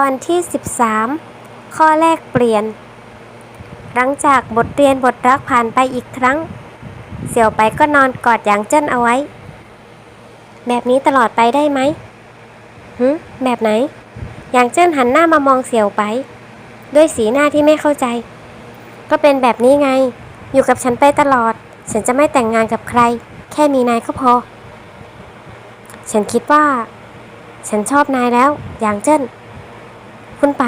ตอนที่ 13 ข้อแรกเปลี่ยน หลังจากบทเรียนบทรักผ่านไปอีกครั้ง เสี่ยวไปก็นอนกอดอย่างเจิ้นเอาไว้ แบบนี้ตลอดไปได้ไหมหืแบบไหนอย่างเจิ้นหันหน้ามามองเสี่ยวไป ด้วยสีหน้าที่ไม่เข้าใจ ก็เป็นแบบนี้ไง อยู่กับฉันไปตลอด ฉันจะไม่แต่งงานกับใคร แค่มีนายก็พอ ฉันคิดว่า ฉันชอบนายแล้วอย่างเจิ้น คุณไป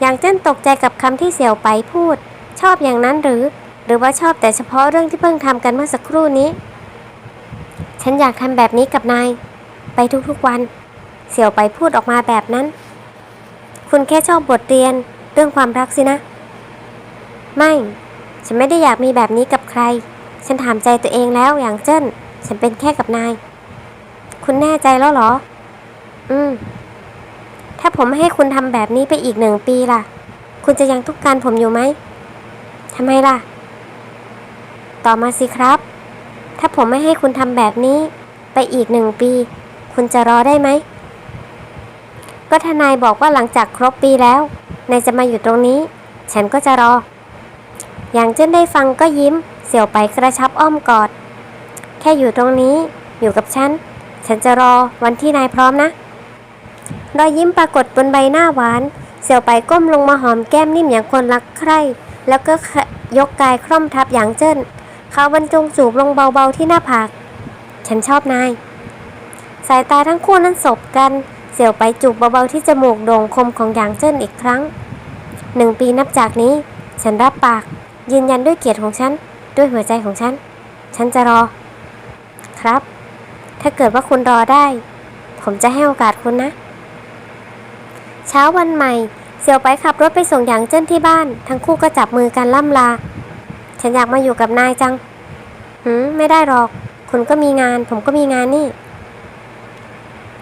อย่างเจิ้นตกใจกับคำที่เสี่ยวไปพูด ชอบอย่างนั้นหรือ หรือว่าชอบแต่เฉพาะเรื่องที่เพิ่งทำกันเมื่อสักครู่นี้ ฉันอยากทำแบบนี้กับนาย ไปทุกๆวัน เสี่ยวไปพูดออกมาแบบนั้น คุณแค่ชอบบทเรียนเรื่องความรักสินะ ไม่ ฉันไม่ได้อยากมีแบบนี้กับใคร ฉันถามใจตัวเองแล้วอย่างเจิ้น ฉันเป็นแค่กับนาย คุณแน่ใจแล้วเหรอ อืม ถ้าผมให้คุณทำแบบนี้ไปอีกหนึ่งปีล่ะ คุณจะยังต้องการผมอยู่ไหมทำไมล่ะ ต่อมาสิครับ ถ้าผมไม่ให้คุณทำแบบนี้ ไปอีกหนึ่งปี คุณจะรอได้ไหม ก็ทนายบอกว่าหลังจากครบปีแล้ว นายจะมาอยู่ตรงนี้ ฉันก็จะรอ อย่างเจ้นได้ฟังก็ยิ้ม เสี่ยวไปกระชับอ้อมกอด แค่อยู่ตรงนี้ อยู่กับฉัน ฉันจะรอวันที่นายพร้อมนะ รอยยิ้มปรากฏบนใบหน้าหวาน เสี่ยวไปก้มลงมาหอมแก้มนิ่มอย่างคนรักใคร่ แล้วก็ยกกายคล่อมทับอย่างเจิ้น เขาบรรจงจูบลงเบาๆที่หน้าผาก ฉันชอบนาย สายตาทั้งคู่นั้นสบกัน เสี่ยวไปจูบเบาๆที่จมูกโด่งคมของหยางเจิ้นอีกครั้ง หนึ่งปีนับจากนี้ ฉันรับปาก ยืนยันด้วยเกียรติของฉัน ด้วยหัวใจของฉัน ฉันจะรอ ครับ ถ้าเกิดว่าคุณรอได้ ผมจะให้โอกาสคุณนะ ช้าวันใหม่ เสี่ยวไปขับรถไปส่งหยางเจิ้นที่บ้าน ทั้งคู่ก็จับมือกันล่ำลา ฉันอยากมาอยู่กับนายจังหืมไม่ได้หรอก คุณก็มีงาน ผมก็มีงานนี่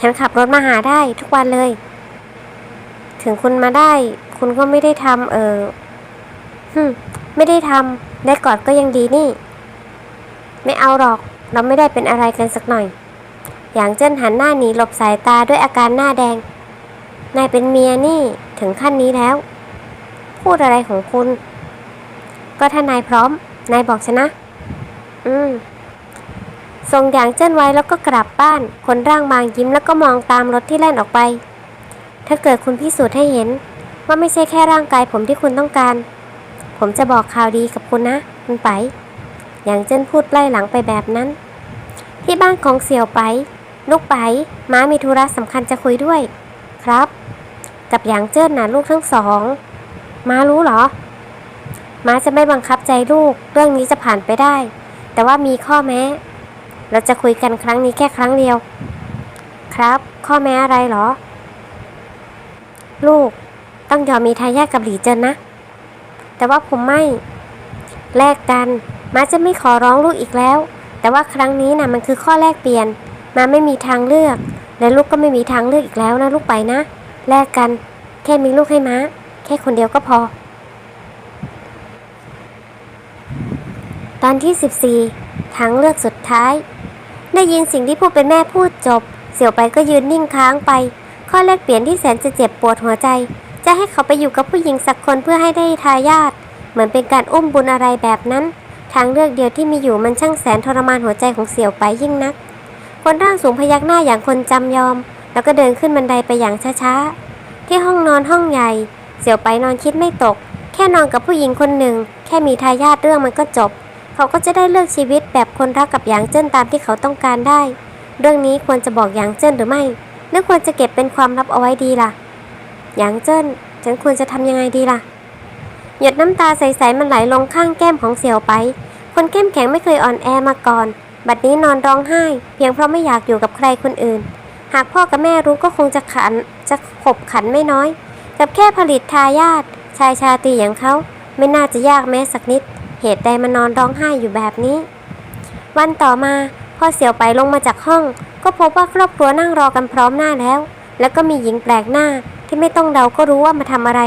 ฉันขับรถมาหาได้ทุกวันเลย ถึงคุณมาได้ คุณก็ไม่ได้ทำเออฮึมไม่ได้ทำได้กอดก็ยังดีนี่ ไม่เอาหรอก เราไม่ได้เป็นอะไรกันสักหน่อย อย่างเจิ้นหันหน้าหนีหลบสายตาด้วยอาการหน้าแดง นายเป็นเมียนี่ถึงขั้นนี้แล้ว พูดอะไรของคุณ ก็ถ้านายพร้อม นายบอกฉันนะ อืมส่งอย่างเจิ้นไว้แล้วก็กลับบ้าน คนร่างบางยิ้มแล้วก็มองตามรถที่แล่นออกไป ถ้าเกิดคุณพิสูจน์ให้เห็น ว่าไม่ใช่แค่ร่างกายผมที่คุณต้องการ ผมจะบอกข่าวดีกับคุณนะ คุณไป อย่างเจิ้นพูดไล่หลังไปแบบนั้น ที่บ้านของเสี่ยวไป ลูกไปม้ามีธุระสำคัญจะคุยด้วย ครับ กับหยางเจิ้นนะลูกทั้งสอง มารู้เหรอ มาจะไม่บังคับใจลูก เรื่องนี้จะผ่านไปได้ แต่ว่ามีข้อแม้ เราจะคุยกันครั้งนี้แค่ครั้งเดียว ครับ ข้อแม้อะไรเหรอ ลูกต้องยอมมีทายาทกับหลีเจินนะ แต่ว่าผมไม่ แลกกัน มาจะไม่ขอร้องลูกอีกแล้ว แต่ว่าครั้งนี้นะมันคือข้อแลกเปลี่ยน มาไม่มีทางเลือก และลูกก็ไม่มีทางเลือกอีกแล้วนะลูกไปนะ แลกกัน แค่มีลูกให้ม้า แค่คนเดียวก็พอ ตอนที่ 14 ทางเลือกสุดท้าย ได้ยินสิ่งที่ผู้เป็นแม่พูดจบ เสี่ยวไปก็ยืนนิ่งค้างไป ข้อแลกเปลี่ยนที่แสนจะเจ็บปวดหัวใจ จะให้เขาไปอยู่กับผู้หญิงสักคนเพื่อให้ได้ทายาทเหมือนเป็นการอุ้มบุญอะไรแบบนั้น ทางเลือกเดียวที่มีอยู่มันช่างแสนทรมานหัวใจของเสี่ยวไปยิ่งนัก คนร่างสูงพยักหน้าอย่างคนจำยอม แล้วก็เดินขึ้นบันไดไปอย่างช้าๆ ที่ห้องนอนห้องใหญ่ เสี่ยวไปนอนคิดไม่ตก แค่นอนกับผู้หญิงคนหนึ่ง แค่มีทายาทเรื่องมันก็จบ เขาก็จะได้เลือกชีวิตแบบคนรักกับหยางเจิ้นตามที่เขาต้องการได้ เรื่องนี้ควรจะบอกหยางเจิ้นหรือไม่หรือควรจะเก็บเป็นความลับเอาไว้ดีล่ะหยางเจิ้นฉันควรจะทำยังไงดีล่ะ หยดน้ำตาใสๆมันไหลลงข้างแก้มของเสี่ยวไป คนเข้มแข็งไม่เคยอ่อนแอมาก่อน บัดนี้นอนร้องไห้ เพียงเพราะไม่อยากอยู่กับใครคนอื่น หากพ่อกับแม่รู้ก็คงจะขันจะขบขันไม่น้อย กับแค่ผลิตทายาทชายชาตรีอย่างเขาไม่น่าจะยากแม้สักนิด เหตุใดมานอนร้องไห้อยู่แบบนี้ วันต่อมาพ่อเสี่ยวไปลงมาจากห้อง ก็พบว่าครอบครัวนั่งรอกันพร้อมหน้าแล้ว แล้วก็มีหญิงแปลกหน้าที่ไม่ต้องเดาก็รู้ว่ามาทำอะไร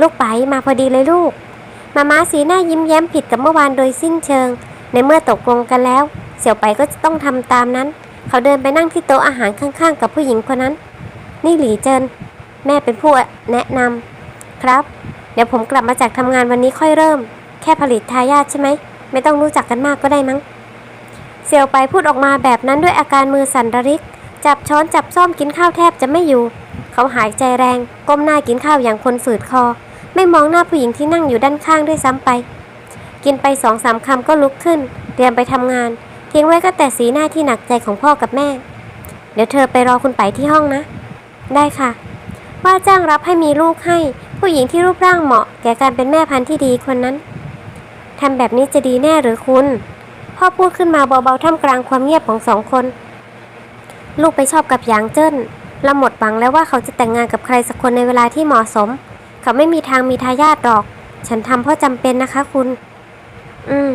ลูกไปมาพอดีเลยลูก มาม้าสีหน้ายิ้มแย้มผิดกับเมื่อวานโดยสิ้นเชิง ในเมื่อตกลงกันแล้ว เสี่ยวไปก็จะต้องทำตามนั้น เขาเดินไปนั่งที่โต๊ะอาหารข้างๆ กับผู้หญิงคนนั้น นี่หลีเจิน แม่เป็นผู้แนะนำครับ เดี๋ยวผมกลับมาจากทำงานวันนี้ค่อยเริ่ม แค่ผลิตทายาทใช่ไหม ไม่ต้องรู้จักกันมากก็ได้มั้ง เสี่ยวไปพูดออกมาแบบนั้นด้วยอาการมือสั่นระริก จับช้อนจับซ่อมกินข้าวแทบจะไม่อยู่ เขาหายใจแรง ก้มหน้ากินข้าวอย่างคนฝืดคอ ไม่มองหน้าผู้หญิงที่นั่งอยู่ด้านข้างด้วยซ้ำไป กินไปสองสามคำก็ลุกขึ้น เตรียมไปทำงาน ทิ้งไว้ก็แต่สีหน้าที่หนักใจของพ่อกับแม่ เดี๋ยวเธอไปรอคุณไปที่ห้องนะ ได้ค่ะ ว่าจ้างรับให้มีลูกให้ ผู้หญิงที่รูปร่างเหมาะ แก่การเป็นแม่พันธุ์ที่ดีคนนั้นทำแบบนี้จะดีแน่หรือคุณ พ่อพูดขึ้นมาเบาๆท่ามกลางความเงียบของสองคน ลูกไปชอบกับหยางเจิ้นเราหมดหวังแล้วว่าเขาจะแต่งงานกับใครสักคนในเวลาที่เหมาะสม เขาไม่มีทางมีทายาทหรอก ฉันทำเพราะจำเป็นนะคะคุณ อืม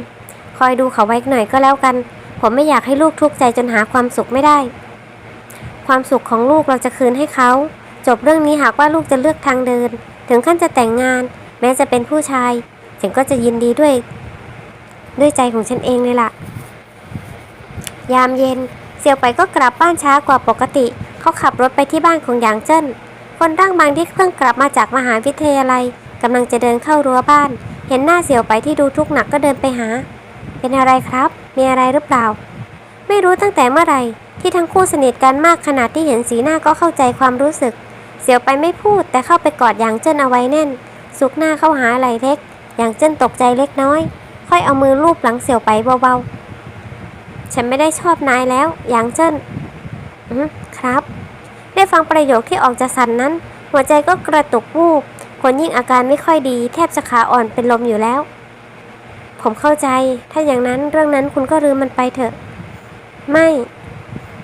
คอยดูเขาไว้หน่อยก็แล้วกัน ผมไม่อยากให้ลูกทุกข์ใจจนหาความสุขไม่ได้ ความสุขของลูกเราจะคืนให้เขา จบเรื่องนี้หากว่าลูกจะเลือกทางเดิน ถึงขั้นจะแต่งงาน แม้จะเป็นผู้ชายฉันก็จะยินดีด้วย ด้วยใจของฉันเองเลยล่ะ ยามเย็นเสี่ยวไปก็กลับบ้านช้ากว่าปกติ เขาขับรถไปที่บ้านของหยางเจิ้น คนร่างบางที่เพิ่งกลับมาจากมหาวิทยาลัยกำลังจะเดินเข้ารั้วบ้าน เห็นหน้าเสี่ยวไปที่ดูทุกข์หนักก็เดินไปหา เป็นอะไรครับ มีอะไรหรือเปล่า ไม่รู้ตั้งแต่เมื่อไหร่ที่ทั้งคู่สนิทกันมากขนาดที่เห็นสีหน้าก็เข้าใจความรู้สึก เสียวไปไม่พูดแต่เข้าไปกอดอย่างเจิ้นเอาไว้แน่น สุกหน้าเข้าหาไหลเล็ก อย่างเจิ้นตกใจเล็กน้อย ค่อยเอามือลูบหลังเสียวไปเบาๆ ฉันไม่ได้ชอบนายแล้ว อย่างเจิ้นอืมครับ ได้ฟังประโยคที่ออกจะสั่นนั้น หัวใจก็กระตุกวูบคนยิ่งอาการไม่ค่อยดี แทบจะขาอ่อนเป็นลมอยู่แล้ว ผมเข้าใจ ถ้าอย่างนั้นเรื่องนั้นคุณก็ลืมมันไปเถอะ ไม่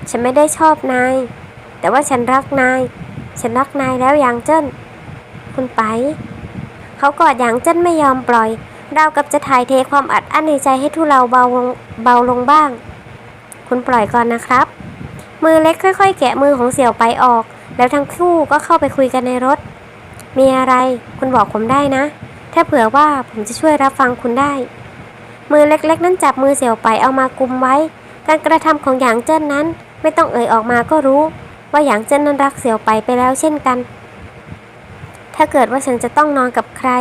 ฉันไม่ได้ชอบนาย แต่ว่าฉันรักนาย ฉันรักนายแล้วอย่างเจิ้น คุณไป เขากอดอย่างเจิ้นไม่ยอมปล่อย ราวกับจะถ่ายเทความอัดอั้นในใจให้ทุเลาเบาลงเบาลงบ้าง คุณปล่อยก่อนนะครับ มือเล็กค่อย ๆ แกะมือของเสี่ยวไปออก แล้วทั้งคู่ก็เข้าไปคุยกันในรถ มีอะไร คุณบอกผมได้นะถ้าเผื่อว่าผมจะช่วยรับฟังคุณได้ มือเล็กๆ นั้นจับมือเสี่ยวไปเอามากุมไว้ การกระทำของหยางเจิ้นนั้น ไม่ต้องเอ่ยออกมาก็รู้ ว่าหยางเจิ้นนั้นรักเสี่ยวไปไปแล้วเช่นกัน ถ้าเกิดว่าฉันจะต้องนอนกับใคร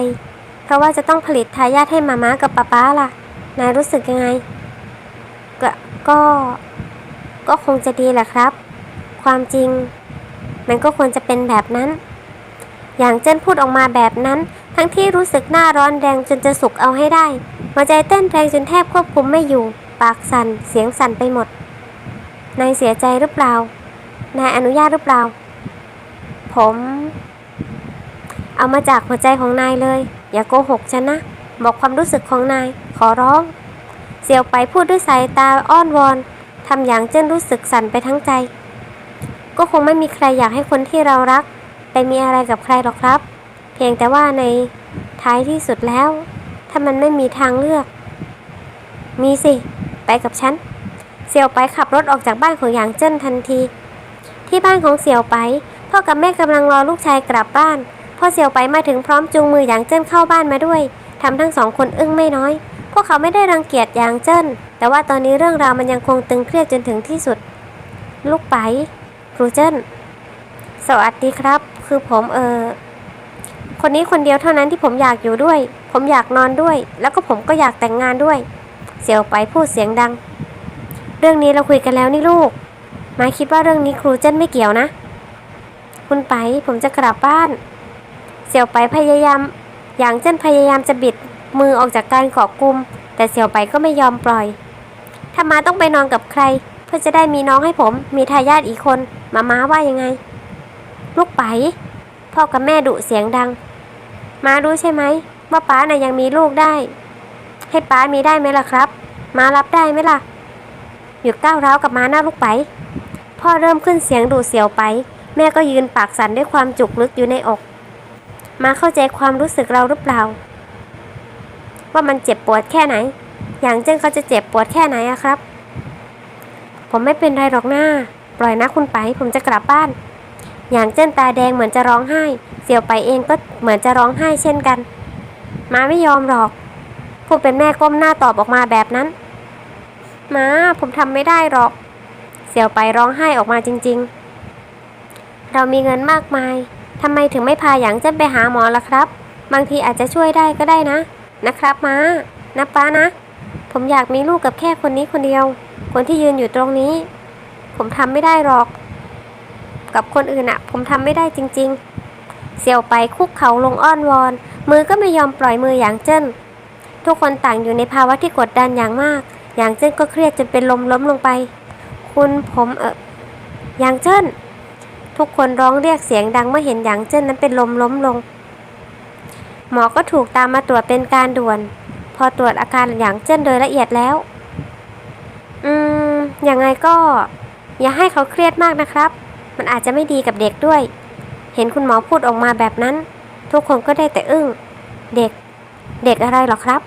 เพราะว่าจะต้องผลิตทายาทให้มาม้ากับป๊าป๊าล่ะ นายรู้สึกยังไง ก็ก็ก็คงจะดีแหละครับ ความจริง มันก็ควรจะเป็นแบบนั้น อย่างเจิ้นพูดออกมาแบบนั้น ทั้งที่รู้สึกหน้าร้อนแรงจนจะสุกเอาให้ได้ หัวใจเต้นแรงจนแทบควบคุมไม่อยู่ ปากสั่น เสียงสั่นไปหมด นายเสียใจหรือเปล่า นายอนุญาตหรือเปล่า ผม เอามาจากหัวใจของนายเลย อย่าโกหกฉันนะ บอกความรู้สึกของนาย ขอร้อง เสียวไปพูดด้วยสายตาอ้อนวอน ทำอย่างเจ้นรู้สึกสั่นไปทั้งใจ ก็คงไม่มีใครอยากให้คนที่เรารัก ไปมีอะไรกับใครหรอกครับ เพียงแต่ว่าในท้ายที่สุดแล้ว ถ้ามันไม่มีทางเลือก มีสิ ไปกับฉัน เสี่ยวไปขับรถออกจากบ้านของหยางเจิ้นทันที ที่บ้านของเสี่ยวไปพ่อกับแม่กำลังรอลูกชายกลับบ้านพ่อเสี่ยวไปมาถึงพร้อมจูงมือหยางเจิ้นเข้าบ้านมาด้วยทำทั้งสองคนอึ้งไม่น้อย พวกเขาไม่ได้รังเกียจหยางเจิ้นแต่ว่าตอนนี้เรื่องราวมันยังคงตึงเครียดจนถึงที่สุด ลูกไปครูเจิ้นสวัสดีครับ คือผมเออ คนนี้คนเดียวเท่านั้นที่ผมอยากอยู่ด้วย ผมอยากนอนด้วย แล้วก็ผมก็อยากแต่งงานด้วย เสี่ยวไปพูดเสียงดัง เรื่องนี้เราคุยกันแล้วนี่ลูกหมายคิดว่าเรื่องนี้ครูเจนไม่เกี่ยวนะ คุณไปผมจะกลับบ้าน เสี่ยวไปพยายาม อย่างเจนพยายามจะบิดมือออกจากการเกาะกลุ่มแต่เสี่ยวไปก็ไม่ยอมปล่อย ถ้ามาต้องไปนอนกับใคร เพื่อจะได้มีน้องให้ผม มีทายาทอีกคน มาม้าว่ายังไง ลูกไปพ่อกับแม่ดุเสียงดัง มารู้ใช่ไหมว่าป้าน่ะยังมีลูกได้ ให้ป้ามีได้ไหมล่ะครับ มารับได้ไหมล่ะหยุดก้าวร้าวกับมาหน้าลูกไป พ่อเริ่มขึ้นเสียงดุเสียวไป แม่ก็ยืนปากสั่นด้วยความจุกลึกอยู่ในอก มาเข้าใจความรู้สึกเราหรือเปล่า ว่ามันเจ็บปวดแค่ไหน อย่างเจ้นเขาจะเจ็บปวดแค่ไหนอะครับ ผมไม่เป็นไรหรอกหน้า ปล่อยนะคุณไป ผมจะกลับบ้าน อย่างเจ้นตาแดงเหมือนจะร้องไห้ เสี่ยวไปเองก็เหมือนจะร้องไห้เช่นกัน มาไม่ยอมหรอก ผู้เป็นแม่ก้มหน้าตอบออกมาแบบนั้น มาผมทำไม่ได้หรอก เสี่ยวไปร้องไห้ออกมาจริง ๆ เรามีเงินมากมายทำไมถึงไม่พาหยางเจิ้นไปหาหมอล่ะครับ บางทีอาจจะช่วยได้ก็ได้นะ นะครับมานะป้านะ ผมอยากมีลูกกับแค่คนนี้คนเดียว คนที่ยืนอยู่ตรงนี้ ผมทำไม่ได้หรอก กับคนอื่นอะผมทำไม่ได้จริง ๆ เสี่ยวไปคุกเขาลงอ้อนวอน มือก็ไม่ยอมปล่อยมือหยางเจิ้น ทุกคนต่างอยู่ในภาวะที่กดดันอย่างมากหยางเจิ้นก็เครียดจนเป็นลมล้มลงไป คุณผมเออหยางเจิ้น ทุกคนร้องเรียกเสียงดังเมื่อเห็นหยางเจิ้นนั้นเป็นลมล้มลง หมอก็ถูกตามมาตรวจเป็นการด่วน พอตรวจอาการหยางเจิ้นโดยละเอียดแล้ว อืม ยังไงก็ อย่าให้เขาเครียดมากนะครับ มันอาจจะไม่ดีกับเด็กด้วย เห็นคุณหมอพูดออกมาแบบนั้น ทุกคนก็ได้แต่อึ้ง เด็ก เด็กอะไรหรอครับ